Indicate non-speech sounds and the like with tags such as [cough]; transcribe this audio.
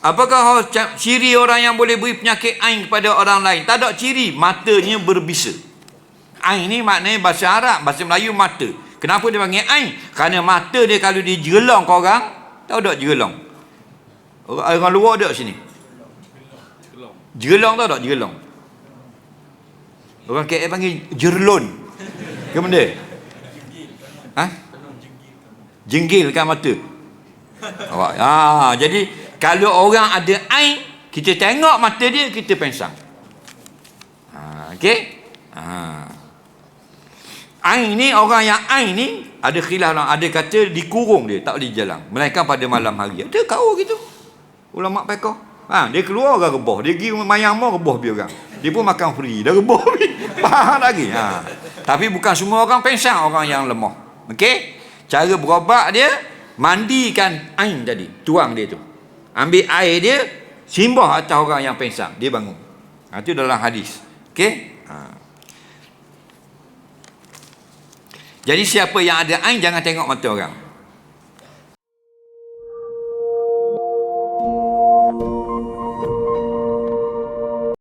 Apakah ciri orang yang boleh beri penyakit ain kepada orang lain? Tak ada ciri, matanya berbisa. Ain ni maknanya bahasa Arab, bahasa Melayu mata. Kenapa dia panggil ain? Kerana mata dia kalau dia jerelong ke orang, tahu tak jerelong? Orang, orang luar ada sini. Jerelong tahu tak jerelong? Orang KL panggil jerlon. Ke benda? Ha? Jenggilkan mata. Awak. Ha, jadi kalau orang ada ain, kita tengok mata dia, kita pensang. Ha, okey? Ha. Ain ni orang yang ain ni ada khilaf lah. Ada kata dikurung dia, tak boleh jalan. Melainkan pada malam hari. Ada kau gitu. Ulama pekoh. Ha, dia keluar orang rebah. Dia pergi mayang mau rebah biar orang. Dia pun makan free. Dah rebah. [laughs] Faham lagi. Ha. Tapi bukan semua orang pensang orang yang lemah. Okey? Cara berobat dia mandikan ain tadi, tuang dia tu. Ambil air dia simbah atas orang yang pensang, dia bangun. Ha, itu dalam hadis. Okey? Ha. Jadi siapa yang ada ain jangan tengok mata orang.